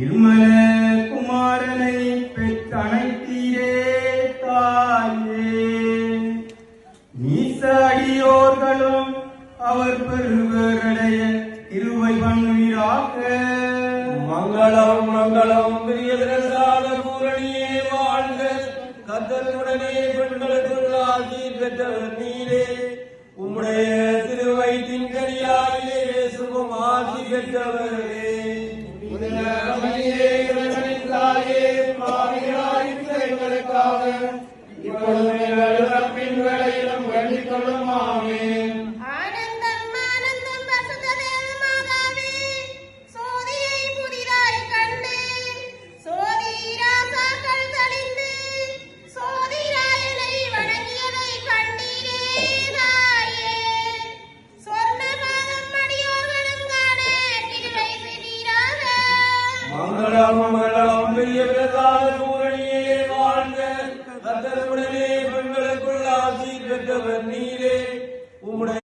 நிர்மல குமாரனை பெற்றனைத்தீரே தாயே. நீசடியோர்களும் அவர் பெருவரடைய இருவை பண்ணுவீராக மங்களம் மங்களம் பிரியதரசாத பூரணியே வாழ்க. கத்தனுடனே பெண்களுக்குள்ள ஆசி பெற்றவர் நீரே. உம்முடைய திருவை கனியாலே சுகம் ஆசி பெற்றவர்களே கண்டீரே தாயே சொர்ணபாதம் அடியோர்களும் காண கிருபை செய்வீராக மங்களம் கத்தனுடனே பெண்களுக்குள் ஆசி பெற்றவர் நீர்